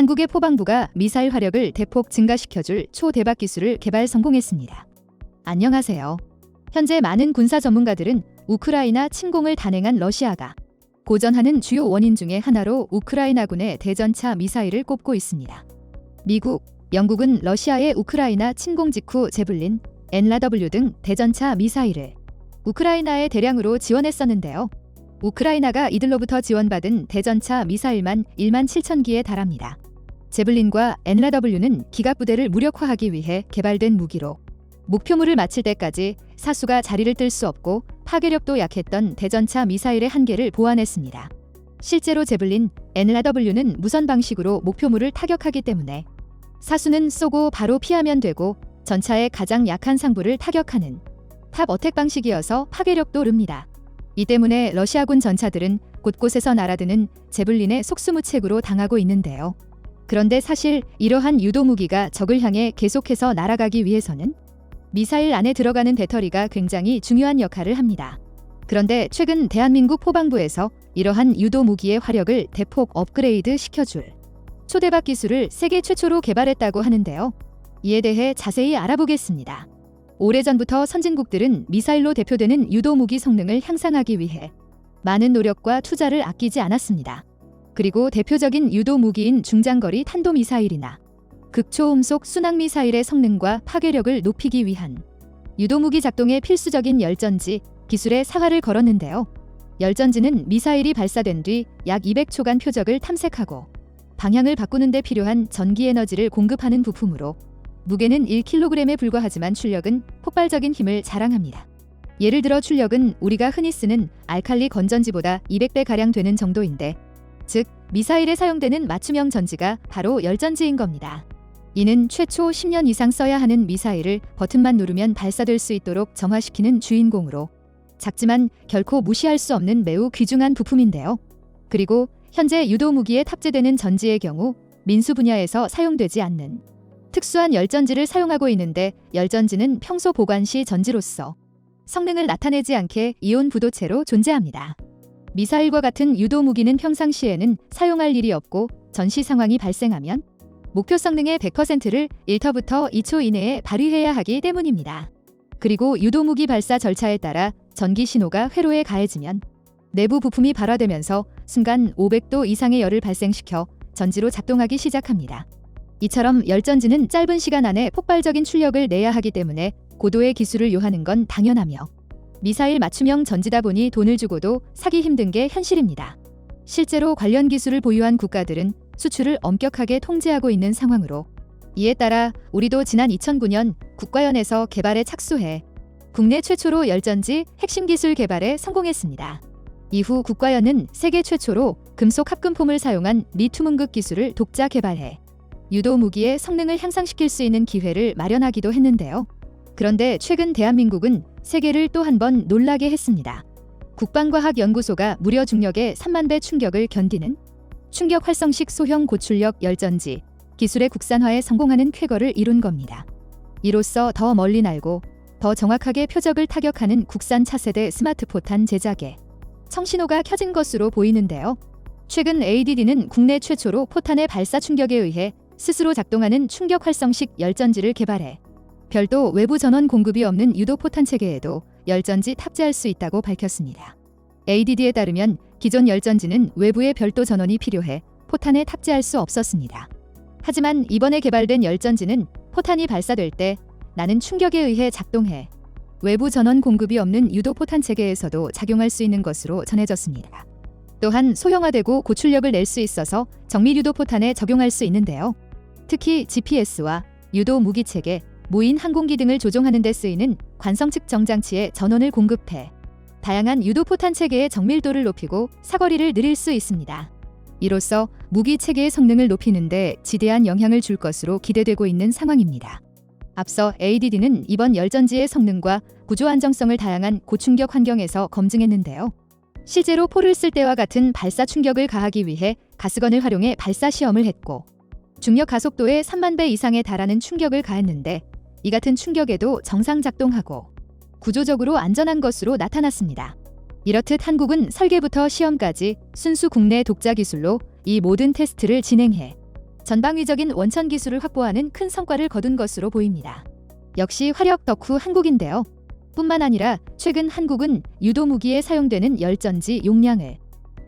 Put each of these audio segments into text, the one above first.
한국의 포방부가 미사일 화력을 대폭 증가시켜줄 초대박 기술을 개발 성공했습니다. 안녕하세요. 현재 많은 군사 전문가들은 우크라이나 침공을 단행한 러시아가 고전하는 주요 원인 중의 하나로 우크라이나군의 대전차 미사일을 꼽고 있습니다. 미국, 영국은 러시아의 우크라이나 침공 직후 제블린, 엔라W 등 대전차 미사일을 우크라이나에 대량으로 지원했었는데요. 우크라이나가 이들로부터 지원받은 대전차 미사일만 1만 7천 기에 달합니다. 제블린과 엔라W는 기갑 부대를 무력화하기 위해 개발된 무기로 목표물을 마칠 때까지 사수가 자리를 뜰 수 없고 파괴력도 약했던 대전차 미사일의 한계를 보완했습니다. 실제로 제블린, 엔라W는 무선 방식으로 목표물을 타격하기 때문에 사수는 쏘고 바로 피하면 되고 전차의 가장 약한 상부를 타격하는 탑 어택 방식이어서 파괴력도 오릅니다. 이 때문에 러시아군 전차들은 곳곳에서 날아드는 제블린의 속수무책으로 당하고 있는데요. 그런데 사실 이러한 유도 무기가 적을 향해 계속해서 날아가기 위해서는 미사일 안에 들어가는 배터리가 굉장히 중요한 역할을 합니다. 그런데 최근 대한민국 포방부에서 이러한 유도 무기의 화력을 대폭 업그레이드 시켜줄 초대박 기술을 세계 최초로 개발했다고 하는데요. 이에 대해 자세히 알아보겠습니다. 오래전부터 선진국들은 미사일로 대표되는 유도 무기 성능을 향상하기 위해 많은 노력과 투자를 아끼지 않았습니다. 그리고 대표적인 유도 무기인 중장거리 탄도미사일이나 극초음속 순항미사일의 성능과 파괴력을 높이기 위한 유도무기 작동에 필수적인 열전지 기술의 사활을 걸었는데요. 열전지는 미사일이 발사된 뒤 약 200초간 표적을 탐색하고 방향을 바꾸는 데 필요한 전기 에너지를 공급하는 부품으로 무게는 1kg에 불과하지만 출력은 폭발적인 힘을 자랑합니다. 예를 들어 출력은 우리가 흔히 쓰는 알칼리 건전지보다 200배 가량 되는 정도인데 즉 미사일에 사용되는 맞춤형 전지가 바로 열전지인 겁니다. 이는 최초 10년 이상 써야 하는 미사일을 버튼만 누르면 발사될 수 있도록 정화시키는 주인공으로 작지만 결코 무시할 수 없는 매우 귀중한 부품인데요. 그리고 현재 유도 무기에 탑재되는 전지의 경우 민수 분야에서 사용되지 않는 특수한 열전지를 사용하고 있는데 열전지는 평소 보관 시 전지로서 성능을 나타내지 않게 이온 부도체로 존재합니다. 미사일과 같은 유도 무기는 평상시에는 사용할 일이 없고 전시 상황이 발생하면 목표 성능의 100%를 1터부터 2초 이내에 발휘해야 하기 때문입니다. 그리고 유도 무기 발사 절차에 따라 전기 신호가 회로에 가해지면 내부 부품이 발화되면서 순간 500도 이상의 열을 발생시켜 전지로 작동하기 시작합니다. 이처럼 열전지는 짧은 시간 안에 폭발적인 출력을 내야 하기 때문에 고도의 기술을 요하는 건 당연하며 미사일 맞춤형 전지다 보니 돈을 주고도 사기 힘든 게 현실입니다. 실제로 관련 기술을 보유한 국가들은 수출을 엄격하게 통제하고 있는 상황으로 이에 따라 우리도 지난 2009년 국가연에서 개발에 착수해 국내 최초로 열전지 핵심 기술 개발에 성공했습니다. 이후 국가연은 세계 최초로 금속 합금폼을 사용한 리튬음극 기술을 독자 개발해 유도 무기의 성능을 향상시킬 수 있는 기회를 마련하기도 했는데요. 그런데 최근 대한민국은 세계를 또 한 번 놀라게 했습니다. 국방과학연구소가 무려 중력의 3만 배 충격을 견디는 충격 활성식 소형 고출력 열전지 기술의 국산화에 성공하는 쾌거를 이룬 겁니다. 이로써 더 멀리 날고 더 정확하게 표적을 타격하는 국산 차세대 스마트포탄 제작에 청신호가 켜진 것으로 보이는데요. 최근 ADD는 국내 최초로 포탄의 발사 충격에 의해 스스로 작동하는 충격 활성식 열전지를 개발해 별도 외부 전원 공급이 없는 유도 포탄 체계에도 열전지 탑재할 수 있다고 밝혔습니다. ADD에 따르면 기존 열전지는 외부의 별도 전원이 필요해 포탄에 탑재할 수 없었습니다. 하지만 이번에 개발된 열전지는 포탄이 발사될 때 나는 충격에 의해 작동해 외부 전원 공급이 없는 유도 포탄 체계에서도 작용할 수 있는 것으로 전해졌습니다. 또한 소형화되고 고출력을 낼 수 있어서 정밀 유도 포탄에 적용할 수 있는데요. 특히 GPS와 유도 무기 체계, 무인 항공기 등을 조종하는 데 쓰이는 관성 측 정 장치에 전원을 공급해 다양한 유도 포탄 체계의 정밀도를 높이고 사거리를 늘릴 수 있습니다. 이로써 무기 체계의 성능을 높이는데 지대한 영향을 줄 것으로 기대되고 있는 상황입니다. 앞서 ADD는 이번 열전지의 성능과 구조 안정성을 다양한 고충격 환경에서 검증했는데요. 실제로 포를 쓸 때와 같은 발사 충격을 가하기 위해 가스건을 활용해 발사 시험을 했고 중력 가속도의 3만 배 이상에 달하는 충격을 가했는데 이 같은 충격에도 정상 작동하고 구조적으로 안전한 것으로 나타났습니다. 이렇듯 한국은 설계부터 시험까지 순수 국내 독자 기술로 이 모든 테스트를 진행해 전방위적인 원천 기술을 확보하는 큰 성과를 거둔 것으로 보입니다. 역시 화력 덕후 한국인데요. 뿐만 아니라 최근 한국은 유도 무기에 사용되는 열전지 용량을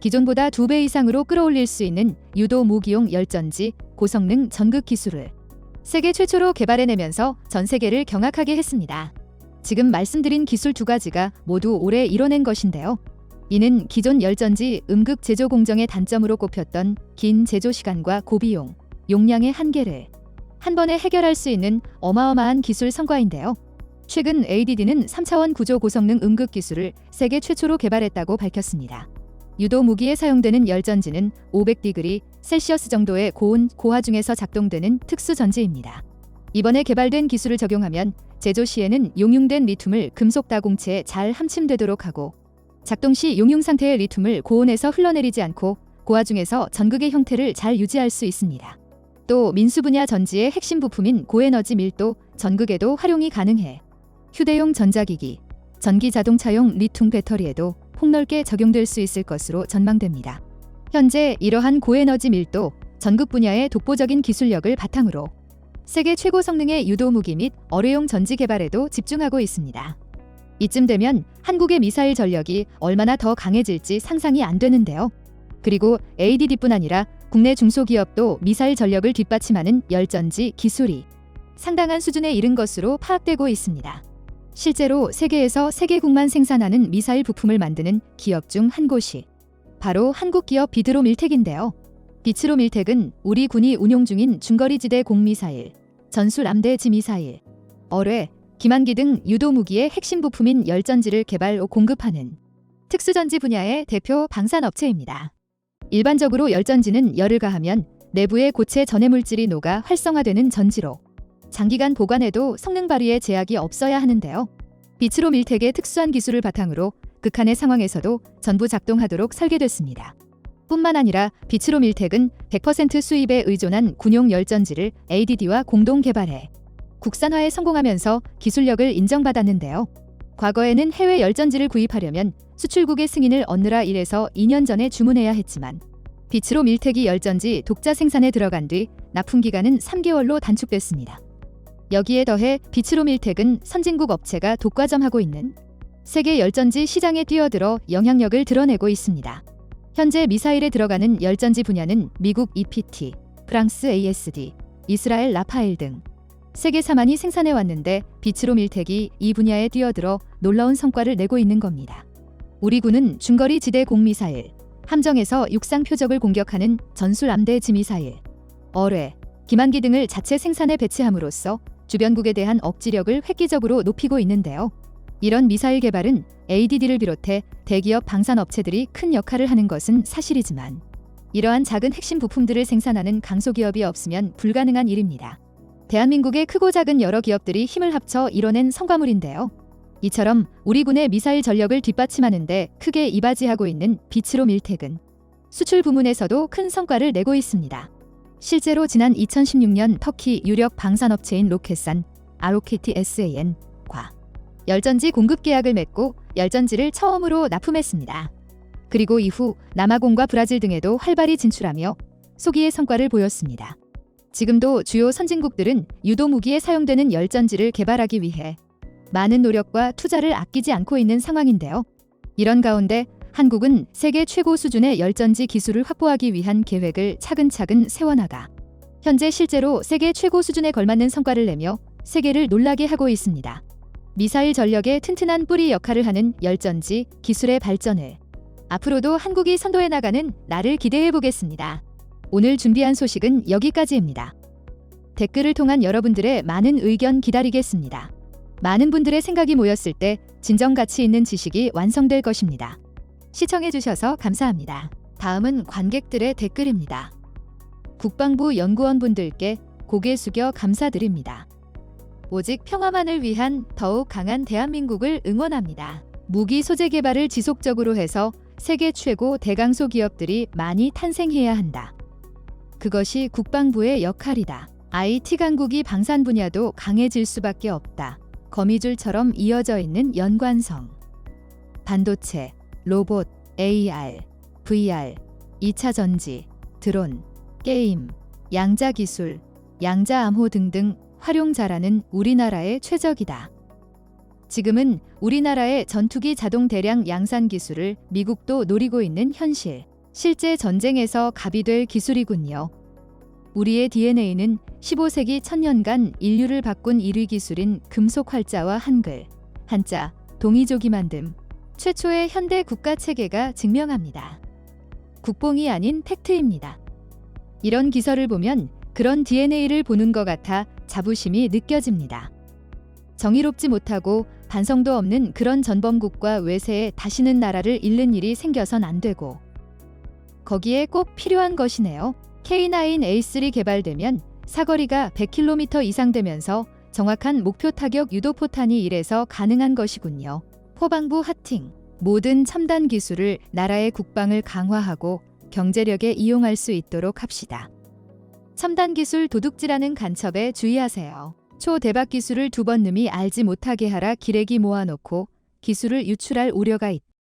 기존보다 두 배 이상으로 끌어올릴 수 있는 유도 무기용 열전지 고성능 전극 기술을 세계 최초로 개발해내면서 전 세계를 경악하게 했습니다. 지금 말씀드린 기술 두 가지가 모두 올해 이뤄낸 것인데요. 이는 기존 열전지 음극 제조 공정의 단점으로 꼽혔던 긴 제조 시간과 고비용, 용량의 한계를 한 번에 해결할 수 있는 어마어마한 기술 성과인데요. 최근 ADD는 3차원 구조 고성능 음극 기술을 세계 최초로 개발했다고 밝혔습니다. 유도 무기에 사용되는 열전지는 500디그리 셀시어스 정도의 고온 고화 중에서 작동되는 특수 전지입니다. 이번에 개발된 기술을 적용하면 제조 시에는 용융된 리튬을 금속 다공체에 잘 함침되도록 하고 작동 시 용융 상태의 리튬을 고온에서 흘러내리지 않고 고화 중에서 전극의 형태를 잘 유지할 수 있습니다. 또 민수 분야 전지의 핵심 부품인 고에너지 밀도 전극에도 활용이 가능해 휴대용 전자기기, 전기 자동차용 리튬 배터리에도 폭넓게 적용될 수 있을 것으로 전망됩니다. 현재 이러한 고에너지 밀도, 전극 분야의 독보적인 기술력을 바탕으로 세계 최고 성능의 유도 무기 및 어뢰용 전지 개발에도 집중하고 있습니다. 이쯤 되면 한국의 미사일 전력이 얼마나 더 강해질지 상상이 안 되는데요. 그리고 ADD뿐 아니라 국내 중소기업도 미사일 전력을 뒷받침하는 열전지 기술이 상당한 수준에 이른 것으로 파악되고 있습니다. 실제로 세계에서 세계국만 생산하는 미사일 부품을 만드는 기업 중 한 곳이 바로 한국 기업 비드로 밀텍인데요. 비츠로 밀텍은 우리 군이 운용 중인 중거리지대 공미사일, 전술 암대 지미사일, 어뢰, 기만기 등 유도 무기의 핵심 부품인 열전지를 개발 오 공급하는 특수전지 분야의 대표 방산 업체입니다. 일반적으로 열전지는 열을 가하면 내부의 고체 전해 물질이 녹아 활성화되는 전지로 장기간 보관해도 성능 발휘에 제약이 없어야 하는데요. 비츠로 밀텍의 특수한 기술을 바탕으로 극한의 상황에서도 전부 작동하도록 설계됐습니다. 뿐만 아니라 비츠로 밀텍은 100% 수입에 의존한 군용 열전지를 ADD와 공동 개발해 국산화에 성공하면서 기술력을 인정받았는데요. 과거에는 해외 열전지를 구입하려면 수출국의 승인을 얻느라 1에서 2년 전에 주문해야 했지만 비츠로 밀텍이 열전지 독자 생산에 들어간 뒤 납품 기간은 3개월로 단축됐습니다. 여기에 더해 비츠로 밀텍은 선진국 업체가 독과점하고 있는 세계 열전지 시장에 뛰어들어 영향력을 드러내고 있습니다. 현재 미사일에 들어가는 열전지 분야는 미국 EPT, 프랑스 ASD, 이스라엘 라파엘 등 세계 4만이 생산해 왔는데 비츠로 밀텍이 이 분야에 뛰어들어 놀라운 성과를 내고 있는 겁니다. 우리 군은 중거리 지대 공미사일, 함정에서 육상 표적을 공격하는 전술 암대 지미사일, 어뢰, 기만기 등을 자체 생산해 배치함으로써 주변국에 대한 억지력을 획기적으로 높이고 있는데요. 이런 미사일 개발은 ADD를 비롯해 대기업 방산업체들이 큰 역할을 하는 것은 사실이지만 이러한 작은 핵심 부품들을 생산하는 강소기업이 없으면 불가능한 일입니다. 대한민국의 크고 작은 여러 기업들이 힘을 합쳐 이뤄낸 성과물인데요. 이처럼 우리 군의 미사일 전력을 뒷받침하는데 크게 이바지하고 있는 비츠로 밀텍은 수출 부문에서도 큰 성과를 내고 있습니다. 실제로 지난 2016년 터키 유력 방산업체인 로켓산 아로케티 SAN과 열전지 공급 계약을 맺고 열전지를 처음으로 납품했습니다. 그리고 이후 남아공과 브라질 등에도 활발히 진출하며 소기의 성과를 보였습니다. 지금도 주요 선진국들은 유도 무기에 사용되는 열전지를 개발하기 위해 많은 노력과 투자를 아끼지 않고 있는 상황인데요. 이런 가운데 한국은 세계 최고 수준의 열전지 기술을 확보하기 위한 계획을 차근차근 세워나가 현재 실제로 세계 최고 수준에 걸맞는 성과를 내며 세계를 놀라게 하고 있습니다. 미사일 전력의 튼튼한 뿌리 역할을 하는 열전지 기술의 발전을 앞으로도 한국이 선도해 나가는 날을 기대해 보겠습니다. 오늘 준비한 소식은 여기까지입니다. 댓글을 통한 여러분들의 많은 의견 기다리겠습니다. 많은 분들의 생각이 모였을 때 진정 가치 있는 지식이 완성될 것입니다. 시청해주셔서 감사합니다. 다음은 관객들의 댓글입니다. 국방부 연구원분들께 고개 숙여 감사드립니다. 오직 평화만을 위한 더욱 강한 대한민국을 응원합니다. 무기 소재 개발을 지속적으로 해서 세계 최고 대강소 기업들이 많이 탄생해야 한다. 그것이 국방부의 역할이다. IT 강국이 방산 분야도 강해질 수밖에 없다. 거미줄처럼 이어져 있는 연관성. 반도체, 로봇, AR, VR, 2차 전지, 드론, 게임, 양자 기술, 양자 암호 등등 활용자라는 우리나라의 최적이다. 지금은 우리나라의 전투기 자동 대량 양산 기술을 미국도 노리고 있는 현실. 실제 전쟁에서 갑이 될 기술이군요. 우리의 DNA는 15세기 천년간 인류를 바꾼 1위 기술인 금속 활자와 한글, 한자, 동이조기 만듦, 최초의 현대 국가 체계가 증명합니다. 국뽕이 아닌 팩트입니다. 이런 기설을 보면 그런 DNA를 보는 것 같아 자부심이 느껴집니다. 정의롭지 못하고 반성도 없는 그런 전범국과 외세에 다시는 나라를 잃는 일이 생겨선 안 되고 거기에 꼭 필요한 것이네요. K9A3 개발되면 사거리가 100km 이상 되면서 정확한 목표 타격 유도 포탄이 이래서 가능한 것이군요. 포방부 하팅 모든 첨단 기술을 나라의 국방을 강화하고 경제력에 이용할 수 있도록 합시다. 첨단 기술 도둑질하는 간첩에 주의하세요. 초대박 기술을 두번 놈이 알지 못하게 하라 기레기 모아놓고 기술을 유출할 우려가 있다.